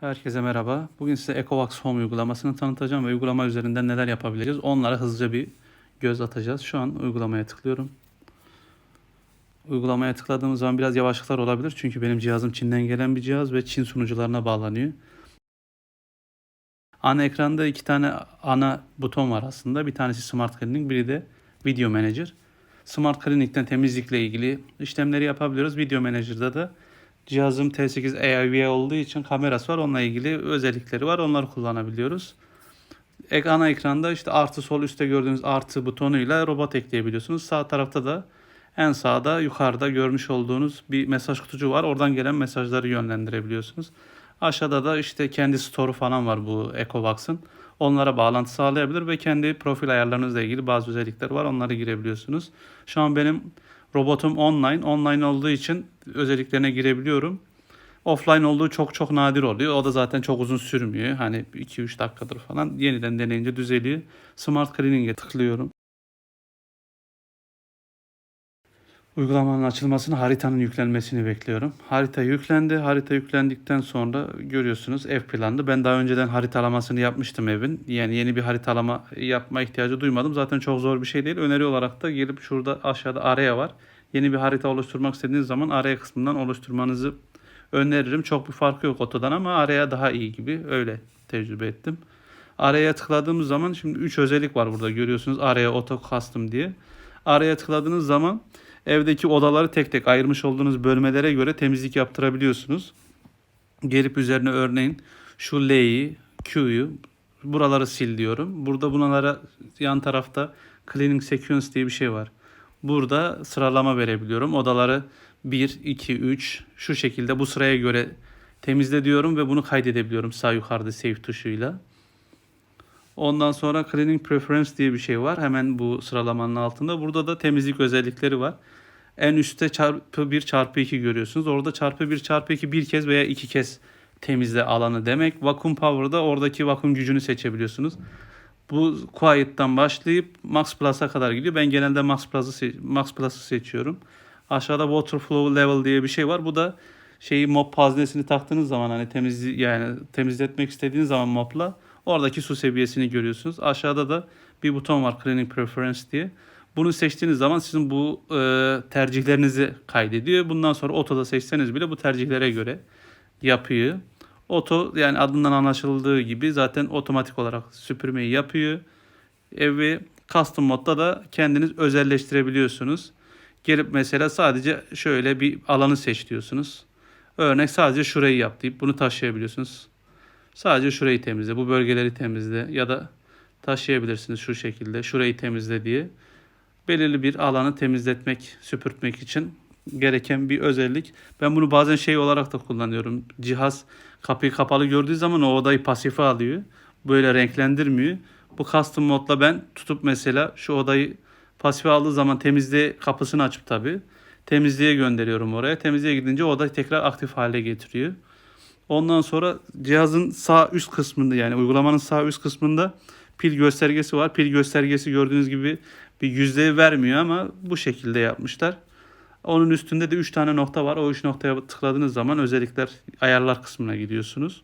Herkese merhaba. Bugün size Ecovax Home uygulamasını tanıtacağım ve uygulama üzerinden neler yapabileceğiz. Onlara hızlıca bir göz atacağız. Şu an uygulamaya tıklıyorum. Uygulamaya tıkladığımız zaman biraz yavaşlıklar olabilir. Çünkü benim cihazım Çin'den gelen bir cihaz ve Çin sunucularına bağlanıyor. Ana ekranda iki tane ana buton var aslında. Bir tanesi Smart Cleaning, biri de Video Manager. Smart Cleaning'den temizlikle ilgili işlemleri yapabiliyoruz. Video Manager'da da cihazım T8 AIV olduğu için kamerası var. Onunla ilgili özellikleri var. Onları kullanabiliyoruz. Ek, ana ekranda işte artı sol üstte gördüğünüz artı butonuyla robot ekleyebiliyorsunuz. Sağ tarafta da en sağda yukarıda görmüş olduğunuz bir mesaj kutucu var. Oradan gelen mesajları yönlendirebiliyorsunuz. Aşağıda da işte kendi store'u falan var bu Ecovax'ın. Onlara bağlantı sağlayabilir ve kendi profil ayarlarınızla ilgili bazı özellikler var. Onları girebiliyorsunuz. Şu an benim robotum online. Online olduğu için özelliklerine girebiliyorum. Offline olduğu çok çok nadir oluyor. O da zaten çok uzun sürmüyor. Hani 2-3 dakikadır falan. Yeniden deneyince düzeliyor. Smart Cleaning'e tıklıyorum. Uygulamanın açılmasını, haritanın yüklenmesini bekliyorum. Harita yüklendi. Harita yüklendikten sonra görüyorsunuz ev planlı. Ben daha önceden haritalamasını yapmıştım evin. Yani yeni bir haritalama yapma ihtiyacı duymadım. Zaten çok zor bir şey değil. Öneri olarak da gelip şurada aşağıda araya var. Yeni bir harita oluşturmak istediğiniz zaman araya kısmından oluşturmanızı öneririm. Çok bir farkı yok otodan ama araya daha iyi gibi öyle tecrübe ettim. Araya tıkladığımız zaman şimdi 3 özellik var burada görüyorsunuz. Araya auto custom diye. Araya tıkladığınız zaman evdeki odaları tek tek ayırmış olduğunuz bölmelere göre temizlik yaptırabiliyorsunuz. Gelip üzerine örneğin şu L'yi, Q'yu buraları sil diyorum. Burada bunlara yan tarafta cleaning sequence diye bir şey var. Burada sıralama verebiliyorum. Odaları 1, 2, 3 şu şekilde bu sıraya göre temizle diyorum ve bunu kaydedebiliyorum sağ yukarıda save tuşuyla. Ondan sonra Cleaning Preference diye bir şey var. Hemen bu sıralamanın altında. Burada da temizlik özellikleri var. En üstte çarpı 1 çarpı 2 görüyorsunuz. Orada çarpı 1 çarpı 2 bir kez veya iki kez temizle alanı demek. Vacuum Power'da oradaki vakum gücünü seçebiliyorsunuz. Bu Quiet'tan başlayıp Max Plus'a kadar gidiyor. Ben genelde Max Plus'ı Max Plus'ı seçiyorum. Aşağıda Water Flow Level diye bir şey var. Bu da şeyi mop haznesini taktığınız zaman hani temiz yani temizletmek istediğiniz zaman mopla oradaki su seviyesini görüyorsunuz. Aşağıda da bir buton var Cleaning Preference diye. Bunu seçtiğiniz zaman sizin bu e, tercihlerinizi kaydediyor. Bundan sonra otoda seçseniz bile bu tercihlere göre yapıyor. Oto yani adından anlaşıldığı gibi zaten otomatik olarak süpürmeyi yapıyor. Evi custom modda da kendiniz özelleştirebiliyorsunuz. Gelip mesela sadece şöyle bir alanı seç diyorsunuz. Örnek sadece şurayı yap deyip bunu taşıyabiliyorsunuz. Sadece şurayı temizle, bu bölgeleri temizle ya da taşıyabilirsiniz şu şekilde. Şurayı temizle diye. Belirli bir alanı temizletmek, süpürtmek için gereken bir özellik. Ben bunu bazen şey olarak da kullanıyorum. Cihaz kapıyı kapalı gördüğü zaman o odayı pasife alıyor. Böyle renklendirmiyor. Bu custom modla ben tutup mesela şu odayı pasife aldığı zaman temizliğe kapısını açıp tabii temizliğe gönderiyorum oraya. Temizliğe gidince odayı tekrar aktif hale getiriyor. Ondan sonra cihazın sağ üst kısmında yani uygulamanın sağ üst kısmında pil göstergesi var. Pil göstergesi gördüğünüz gibi bir yüzdeyi vermiyor ama bu şekilde yapmışlar. Onun üstünde de 3 tane nokta var. O 3 noktaya tıkladığınız zaman özellikler ayarlar kısmına gidiyorsunuz.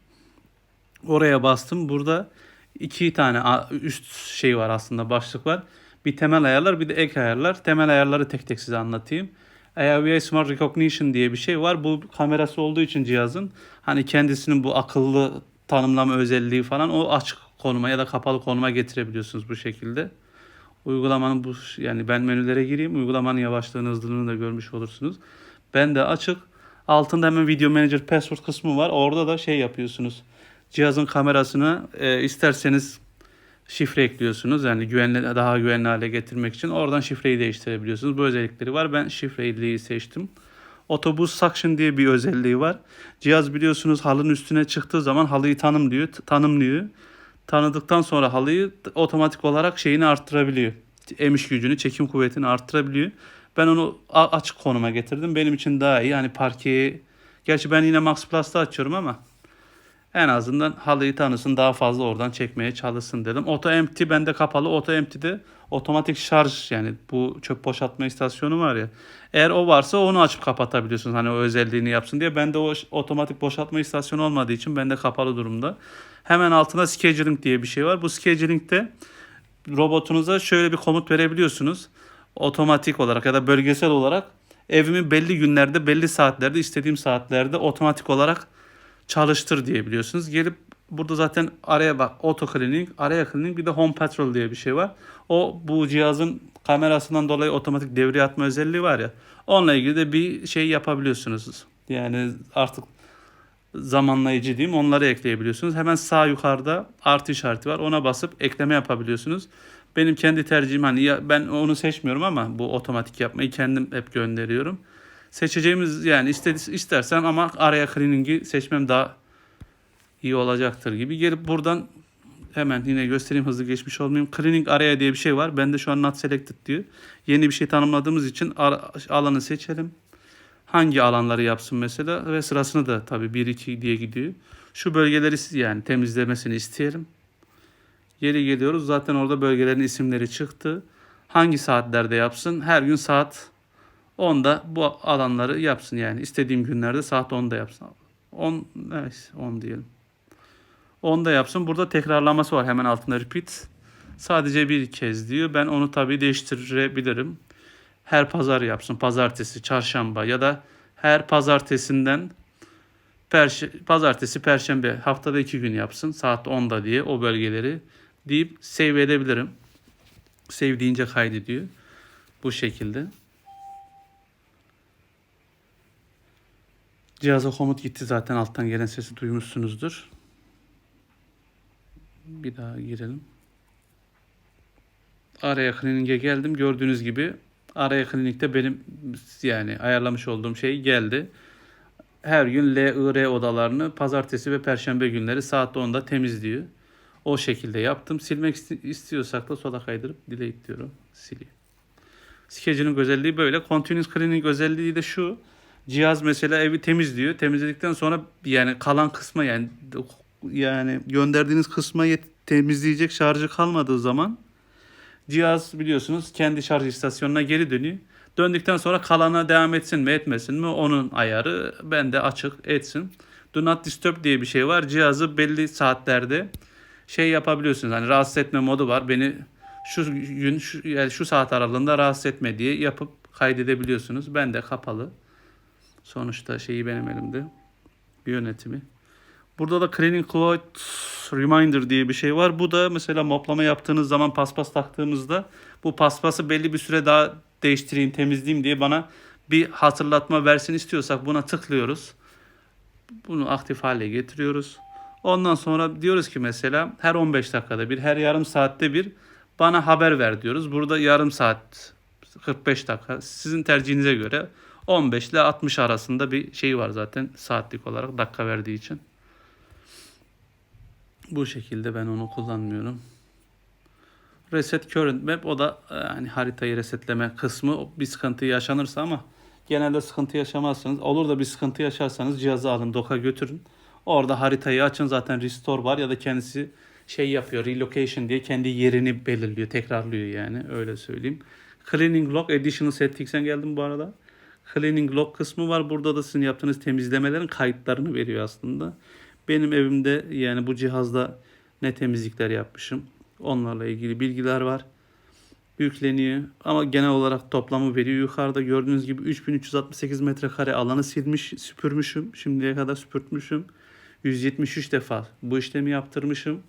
Oraya bastım. Burada iki tane üst şey var aslında başlık var. Bir temel ayarlar bir de ek ayarlar. Temel ayarları tek tek size anlatayım. AIVA Smart Recognition diye bir şey var. Bu kamerası olduğu için cihazın hani kendisinin bu akıllı tanımlama özelliği falan o açık konuma ya da kapalı konuma getirebiliyorsunuz bu şekilde. Uygulamanın bu yani ben menülere gireyim. Uygulamanın yavaşlığını hızlılığını da görmüş olursunuz. Ben de açık. Altında hemen Video Manager Password kısmı var. Orada da şey yapıyorsunuz. Cihazın kamerasına e, isterseniz şifre ekliyorsunuz. Yani güvenli daha güvenli hale getirmek için oradan şifreyi değiştirebiliyorsunuz. Bu özellikleri var. Ben şifreliği seçtim. Otobus Suction diye bir özelliği var. Cihaz biliyorsunuz halının üstüne çıktığı zaman halıyı tanımlıyor, tanımlıyor. Tanıdıktan sonra halıyı otomatik olarak şeyini arttırabiliyor. Emiş gücünü, çekim kuvvetini arttırabiliyor. Ben onu açık konuma getirdim. Benim için daha iyi. Yani parkeyi Gerçi ben yine Max Plus'ta açıyorum ama En azından halıyı tanısın daha fazla oradan çekmeye çalışsın dedim. Auto empty bende kapalı. Auto empty'de otomatik şarj yani bu çöp boşaltma istasyonu var ya. Eğer o varsa onu açıp kapatabiliyorsunuz. Hani o özelliğini yapsın diye. Bende o otomatik boşaltma istasyonu olmadığı için bende kapalı durumda. Hemen altında scheduling diye bir şey var. Bu scheduling'de robotunuza şöyle bir komut verebiliyorsunuz. Otomatik olarak ya da bölgesel olarak evimi belli günlerde, belli saatlerde, istediğim saatlerde otomatik olarak çalıştır diyebiliyorsunuz. Gelip burada zaten araya bak auto cleaning, araya cleaning bir de home patrol diye bir şey var. O bu cihazın kamerasından dolayı otomatik devreye atma özelliği var ya. Onunla ilgili de bir şey yapabiliyorsunuz. Yani artık zamanlayıcı diyeyim onları ekleyebiliyorsunuz. Hemen sağ yukarıda artı işareti var. Ona basıp ekleme yapabiliyorsunuz. Benim kendi tercihim hani ya ben onu seçmiyorum ama bu otomatik yapmayı kendim hep gönderiyorum. Seçeceğimiz yani istedi, istersem ama araya cleaning'i seçmem daha iyi olacaktır gibi. Gelip buradan hemen yine göstereyim hızlı geçmiş olmayayım. Cleaning araya diye bir şey var. Bende şu an not selected diyor. Yeni bir şey tanımladığımız için alanı seçelim. Hangi alanları yapsın mesela ve sırasını da tabii 1 2 diye gidiyor. Şu bölgeleri yani temizlemesini isteyelim. Geri geliyoruz. Zaten orada bölgelerin isimleri çıktı. Hangi saatlerde yapsın? Her gün saat 10'da bu alanları yapsın yani. istediğim günlerde saat 10'da yapsın. 10 evet 10 diyelim. 10'da yapsın. Burada tekrarlaması var hemen altında repeat. Sadece bir kez diyor. Ben onu tabii değiştirebilirim. Her pazar yapsın. Pazartesi, çarşamba ya da her pazartesinden perş pazartesi, perşembe haftada iki gün yapsın. Saat 10'da diye o bölgeleri deyip save edebilirim. Save deyince kaydediyor. Bu şekilde. Cihaza komut gitti zaten alttan gelen sesi duymuşsunuzdur. Bir daha girelim. Araya cleaning'e geldim. Gördüğünüz gibi araya cleaning'de benim yani ayarlamış olduğum şey geldi. Her gün LIR odalarını pazartesi ve perşembe günleri saat 10'da temizliyor. O şekilde yaptım. Silmek isti- istiyorsak da sola kaydırıp delete diyorum. Siliyor. Scheduling özelliği böyle. Continuous cleaning özelliği de şu. Cihaz mesela evi temizliyor. Temizledikten sonra yani kalan kısma yani yani gönderdiğiniz kısma temizleyecek şarjı kalmadığı zaman cihaz biliyorsunuz kendi şarj istasyonuna geri dönüyor. Döndükten sonra kalana devam etsin mi etmesin mi onun ayarı bende açık etsin. Do not disturb diye bir şey var. Cihazı belli saatlerde şey yapabiliyorsunuz. Hani rahatsız etme modu var. Beni şu gün şu, yani şu saat aralığında rahatsız etme diye yapıp kaydedebiliyorsunuz. Ben de kapalı. Sonuçta şeyi benim elimde. Yönetimi. Burada da Cleaning Cloud Reminder diye bir şey var. Bu da mesela moplama yaptığınız zaman paspas taktığımızda bu paspası belli bir süre daha değiştireyim, temizleyeyim diye bana bir hatırlatma versin istiyorsak buna tıklıyoruz. Bunu aktif hale getiriyoruz. Ondan sonra diyoruz ki mesela her 15 dakikada bir, her yarım saatte bir bana haber ver diyoruz. Burada yarım saat 45 dakika sizin tercihinize göre 15 ile 60 arasında bir şey var zaten saatlik olarak dakika verdiği için. Bu şekilde ben onu kullanmıyorum. Reset Current Map o da yani haritayı resetleme kısmı bir sıkıntı yaşanırsa ama genelde sıkıntı yaşamazsınız. Olur da bir sıkıntı yaşarsanız cihazı alın doka götürün. Orada haritayı açın zaten restore var ya da kendisi şey yapıyor relocation diye kendi yerini belirliyor tekrarlıyor yani öyle söyleyeyim. Cleaning Log Additional Settings'e geldim bu arada. Cleaning Log kısmı var. Burada da sizin yaptığınız temizlemelerin kayıtlarını veriyor aslında. Benim evimde yani bu cihazda ne temizlikler yapmışım. Onlarla ilgili bilgiler var. Yükleniyor ama genel olarak toplamı veriyor. Yukarıda gördüğünüz gibi 3368 metrekare alanı silmiş, süpürmüşüm. Şimdiye kadar süpürtmüşüm. 173 defa bu işlemi yaptırmışım.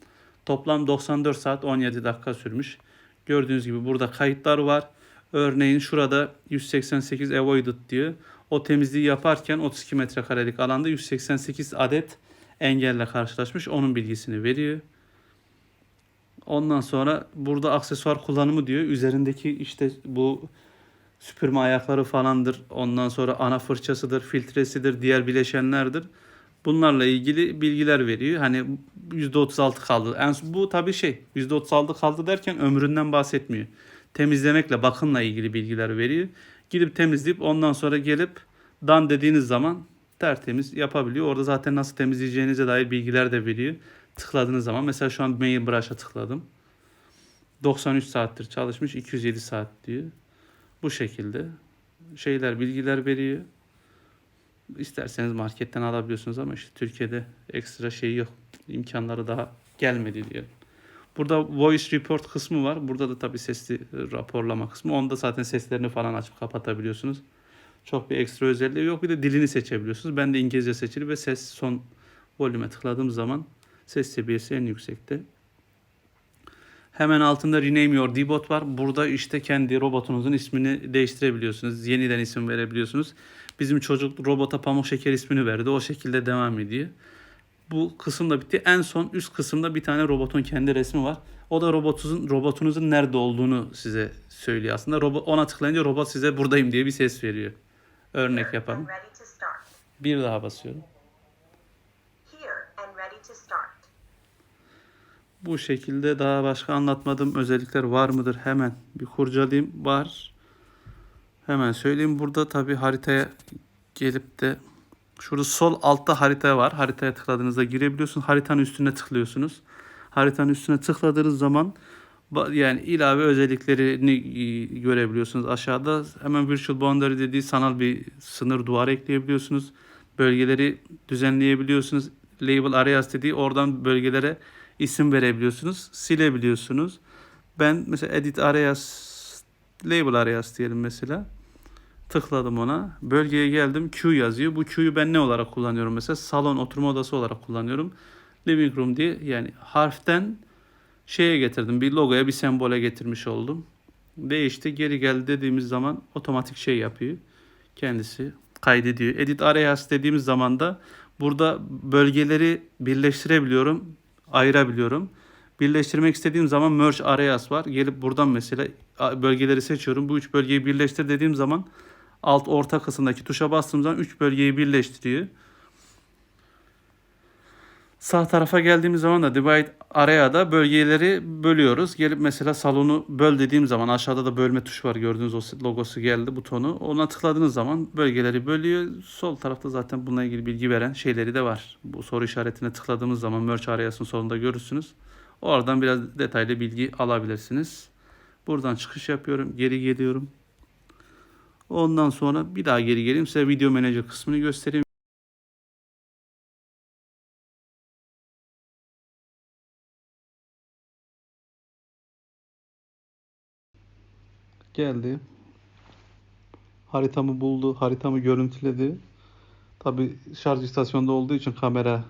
Toplam 94 saat 17 dakika sürmüş. Gördüğünüz gibi burada kayıtlar var. Örneğin şurada 188 avoided diyor. O temizliği yaparken 32 metrekarelik alanda 188 adet engelle karşılaşmış. Onun bilgisini veriyor. Ondan sonra burada aksesuar kullanımı diyor. Üzerindeki işte bu süpürme ayakları falandır. Ondan sonra ana fırçasıdır, filtresidir, diğer bileşenlerdir. Bunlarla ilgili bilgiler veriyor. Hani %36 kaldı. En bu tabii şey %36 kaldı derken ömründen bahsetmiyor. Temizlemekle, bakımla ilgili bilgiler veriyor. Gidip temizleyip ondan sonra gelip dan dediğiniz zaman tertemiz yapabiliyor. Orada zaten nasıl temizleyeceğinize dair bilgiler de veriyor. Tıkladığınız zaman mesela şu an mail brush'a tıkladım. 93 saattir çalışmış 207 saat diyor. Bu şekilde şeyler bilgiler veriyor. İsterseniz marketten alabiliyorsunuz ama işte Türkiye'de ekstra şey yok. İmkanları daha gelmedi diyelim. Burada voice report kısmı var. Burada da tabii sesli raporlama kısmı. Onda zaten seslerini falan açıp kapatabiliyorsunuz. Çok bir ekstra özelliği yok. Bir de dilini seçebiliyorsunuz. Ben de İngilizce seçili ve ses son volüme tıkladığım zaman ses seviyesi en yüksekte. Hemen altında Rename Your Dbot var. Burada işte kendi robotunuzun ismini değiştirebiliyorsunuz. Yeniden isim verebiliyorsunuz. Bizim çocuk robota pamuk şeker ismini verdi. O şekilde devam ediyor. Bu kısım da bitti. En son üst kısımda bir tane robotun kendi resmi var. O da robotunuzun robotunuzun nerede olduğunu size söylüyor aslında. Robot ona tıklayınca robot size buradayım diye bir ses veriyor. Örnek yapalım. Bir daha basıyorum. Bu şekilde daha başka anlatmadığım özellikler var mıdır? Hemen bir kurcalayayım. Var. Hemen söyleyeyim. Burada tabi haritaya gelip de şurada sol altta harita var. Haritaya tıkladığınızda girebiliyorsunuz. Haritanın üstüne tıklıyorsunuz. Haritanın üstüne tıkladığınız zaman yani ilave özelliklerini e, görebiliyorsunuz. Aşağıda hemen virtual boundary dediği sanal bir sınır duvar ekleyebiliyorsunuz. Bölgeleri düzenleyebiliyorsunuz. Label areas dediği oradan bölgelere isim verebiliyorsunuz. Silebiliyorsunuz. Ben mesela edit areas label areas diyelim mesela. Tıkladım ona. Bölgeye geldim. Q yazıyor. Bu Q'yu ben ne olarak kullanıyorum mesela? Salon oturma odası olarak kullanıyorum. Living room diye yani harften şeye getirdim. Bir logoya bir sembole getirmiş oldum. Değişti. Geri geldi dediğimiz zaman otomatik şey yapıyor. Kendisi kaydediyor. Edit areas dediğimiz zaman da burada bölgeleri birleştirebiliyorum. Ayırabiliyorum. Birleştirmek istediğim zaman merge areas var. Gelip buradan mesela bölgeleri seçiyorum. Bu üç bölgeyi birleştir dediğim zaman alt orta kısımdaki tuşa bastığım zaman üç bölgeyi birleştiriyor. Sağ tarafa geldiğimiz zaman da divide area'da bölgeleri bölüyoruz. Gelip mesela salonu böl dediğim zaman aşağıda da bölme tuşu var. Gördüğünüz o logosu geldi butonu. Ona tıkladığınız zaman bölgeleri bölüyor. Sol tarafta zaten bununla ilgili bilgi veren şeyleri de var. Bu soru işaretine tıkladığımız zaman merge areasının sonunda görürsünüz. Oradan biraz detaylı bilgi alabilirsiniz. Buradan çıkış yapıyorum. Geri geliyorum. Ondan sonra bir daha geri geleyim. Size video manager kısmını göstereyim. Geldi. Haritamı buldu. Haritamı görüntüledi. Tabi şarj istasyonda olduğu için kamera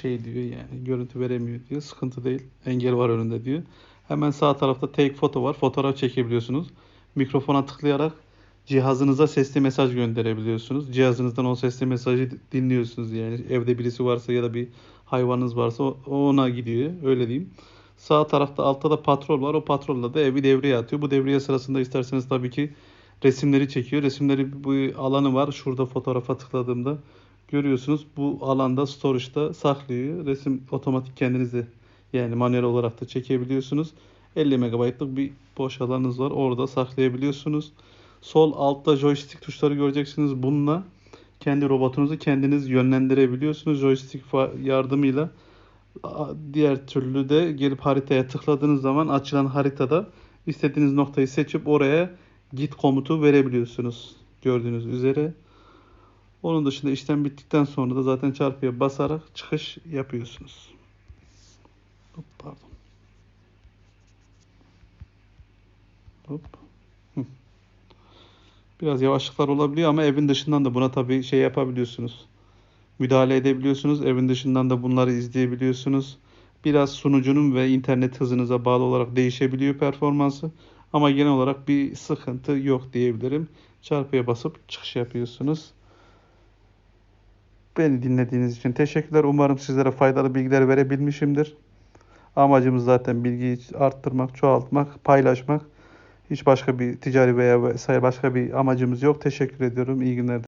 şey diyor yani görüntü veremiyor diyor. Sıkıntı değil. Engel var önünde diyor. Hemen sağ tarafta take foto var. Fotoğraf çekebiliyorsunuz. Mikrofona tıklayarak cihazınıza sesli mesaj gönderebiliyorsunuz. Cihazınızdan o sesli mesajı dinliyorsunuz yani. Evde birisi varsa ya da bir hayvanınız varsa ona gidiyor. Öyle diyeyim. Sağ tarafta altta da patrol var. O patrolla da evi devreye atıyor. Bu devriye sırasında isterseniz tabii ki resimleri çekiyor. Resimleri bu alanı var. Şurada fotoğrafa tıkladığımda görüyorsunuz. Bu alanda storage'da saklıyor. Resim otomatik kendinize yani manuel olarak da çekebiliyorsunuz. 50 MB'lık bir boş alanınız var. Orada saklayabiliyorsunuz. Sol altta joystick tuşları göreceksiniz. Bununla kendi robotunuzu kendiniz yönlendirebiliyorsunuz. Joystick yardımıyla diğer türlü de gelip haritaya tıkladığınız zaman açılan haritada istediğiniz noktayı seçip oraya git komutu verebiliyorsunuz. Gördüğünüz üzere. Onun dışında işlem bittikten sonra da zaten çarpıya basarak çıkış yapıyorsunuz. Hop, pardon. Hop. Biraz yavaşlıklar olabiliyor ama evin dışından da buna tabii şey yapabiliyorsunuz. Müdahale edebiliyorsunuz. Evin dışından da bunları izleyebiliyorsunuz. Biraz sunucunun ve internet hızınıza bağlı olarak değişebiliyor performansı. Ama genel olarak bir sıkıntı yok diyebilirim. Çarpıya basıp çıkış yapıyorsunuz. Beni dinlediğiniz için teşekkürler. Umarım sizlere faydalı bilgiler verebilmişimdir. Amacımız zaten bilgiyi arttırmak, çoğaltmak, paylaşmak. Hiç başka bir ticari veya başka bir amacımız yok. Teşekkür ediyorum. İyi günler.